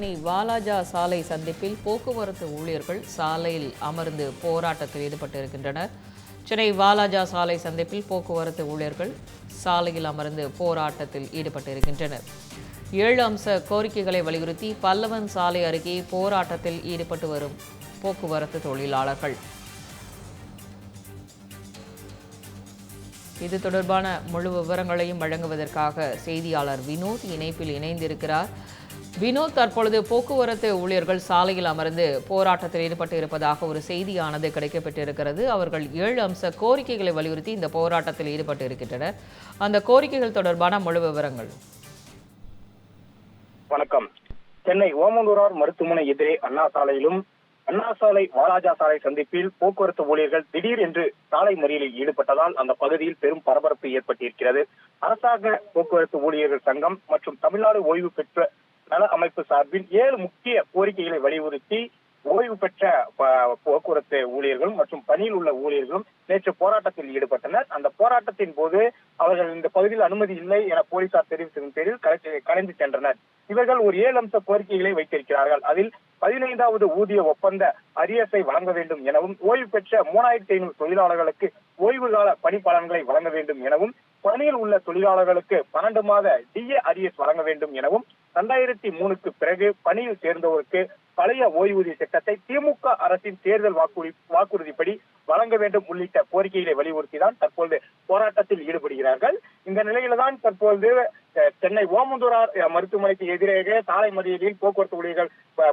சென்னை வாலாஜா சாலை சந்திப்பில் போக்குவரத்து ஊழியர்கள் சாலையில் அமர்ந்து போராட்டத்தில் ஈடுபட்டிருக்கின்றனர். சென்னை வாலாஜா சாலை சந்திப்பில் போக்குவரத்து ஊழியர்கள் சாலையில் அமர்ந்து போராட்டத்தில் ஈடுபட்டிருக்கின்றனர். ஏழு அம்ச கோரிக்கைகளை வலியுறுத்தி பல்லவன் சாலை அருகே போராட்டத்தில் ஈடுபட்டு வரும் போக்குவரத்து தொழிலாளர்கள். இது தொடர்பான முழு விவரங்களையும் வழங்குவதற்காக செய்தியாளர் வினோத் இணைப்பில் இணைந்திருக்கிறார். வினோத் தற்பொழுது போக்குவரத்து ஊழியர்கள் சாலையில் அமர்ந்து போராட்டத்தில் ஈடுபட்டு இருப்பதாக ஒரு செய்தியானது கிடைக்கப்பட்டிருக்கிறது. அவர்கள் ஏழு அம்ச கோரிக்கைகளை வலியுறுத்தி இந்த போராட்டத்தில் ஈடுபட்டு இருக்கின்றனர். அந்த கோரிக்கைகள் தொடர்பான முழு விவரங்கள். வணக்கம். சென்னை ஓமலூரார் மருத்துவமனை எதிரே அண்ணா சாலையிலும் அண்ணா சாலை வாலாஜா சாலை சந்திப்பில் போக்குவரத்து ஊழியர்கள் திடீர் என்று சாலை மறியலில் ஈடுபட்டதால் அந்த பகுதியில் பெரும் பரபரப்பு ஏற்பட்டிருக்கிறது. அரசாங்க போக்குவரத்து ஊழியர்கள் சங்கம் மற்றும் தமிழ்நாடு ஓய்வு பெற்ற நல அமைப்பு சார்பில் ஏழு முக்கிய கோரிக்கைகளை வலியுறுத்தி ஓய்வு பெற்ற போக்குவரத்து ஊழியர்களும் மற்றும் பணியில் உள்ள ஊழியர்களும் நேற்று போராட்டத்தில் ஈடுபட்டனர். அந்த போராட்டத்தின் போது அவர்கள் இந்த பகுதியில் அனுமதி இல்லை என போலீசார் தெரிவித்ததன் பேரில் கலைந்து சென்றனர். இவர்கள் ஒரு ஏழு அம்ச கோரிக்கைகளை வைத்திருக்கிறார்கள். அதில் பதினைந்தாவது ஊதிய ஒப்பந்த அரியத்தை வழங்க வேண்டும் எனவும் ஓய்வு பெற்ற மூணாயிரத்தி ஐநூறு தொழிலாளர்களுக்கு ஓய்வு கால பணிப்பலன்களை வழங்க வேண்டும் எனவும் பணியில் உள்ள தொழிலாளர்களுக்கு பன்னெண்டு மாத டிஏ அரியஸ் வழங்க வேண்டும் எனவும் ரெண்டாயிரத்தி மூணுக்கு பிறகு பணியில் சேர்ந்தவருக்கு பழைய ஓய்வூதிய திட்டத்தை திமுக அரசின் தேர்தல் வாக்குறுதி வாக்குறுதிப்படி வழங்க வேண்டும் உள்ளிட்ட கோரிக்கைகளை வலியுறுத்தி தான் தற்போது போராட்டத்தில் ஈடுபடுகிறார்கள். இந்த நிலையில்தான் தற்போது தற்பொழுது சென்னை ஓமந்தூரார் மருத்துவமனைக்கு எதிராக சாலை மறியலில் போக்குவரத்து ஊழியர்கள்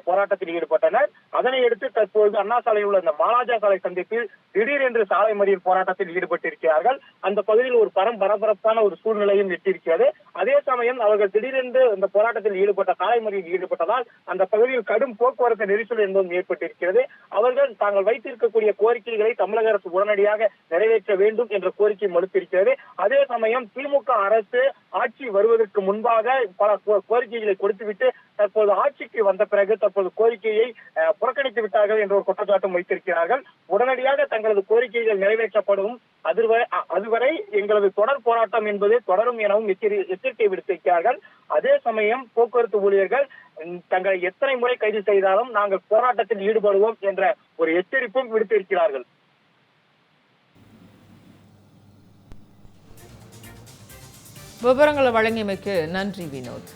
போராட்டத்தில் ஈடுபட்டனர். அதனை அடுத்து தற்போது அண்ணா சாலையில் உள்ள இந்த மாலாஜா சாலை சந்திப்பில் திடீரென்று சாலை மறியல் போராட்டத்தில் ஈடுபட்டிருக்கிறார்கள். அந்த பகுதியில் ஒரு பரம் பரபரப்பான ஒரு சூழ்நிலையும் எட்டியிருக்கிறது. அதே சமயம் அவர்கள் திடீரென்று இந்த போராட்டத்தில் ஈடுபட்ட சாலை மறியலில் ஈடுபட்டதால் அந்த பகுதியில் கடும் போக்குவரத்து நெரிசல் என்பதும் ஏற்பட்டிருக்கிறது. அவர்கள் தாங்கள் வைத்திருக்கக்கூடிய கோரிக்கைகளை தமிழக அரசு உடனடியாக நிறைவேற்ற வேண்டும் என்ற கோரிக்கை மறுத்திருக்கிறது அதே சமயம் திமுக அரசு ஆட்சி வருவதற்கு முன்பாக பல கோ- கோரிக்கைகளை கொடுத்துவிட்டு தற்போது ஆட்சிக்கு வந்த பிறகு தற்போது கோரிக்கையை புறக்கணித்து விட்டார்கள் என்ற ஒரு குற்றச்சாட்டும் வைத்திருக்கிறார்கள். உடனடியாக தங்களது கோரிக்கைகள் நிறைவேற்றப்படும். அதுவரை அதுவரை எங்களது தொடர் போராட்டம் என்பது தொடரும் எனவும் எச்சரிக்கை விடுத்திருக்கிறார்கள். அதே சமயம் போக்குவரத்து ஊழியர்கள் தங்களை எத்தனை முறை கைது செய்தாலும் நாங்கள் போராட்டத்தில் ஈடுபடுவோம் என்ற ஒரு எச்சரிப்பும் விடுத்திருக்கிறார்கள். விவரங்களை வழங்கியமைக்கு நன்றி வினோத்.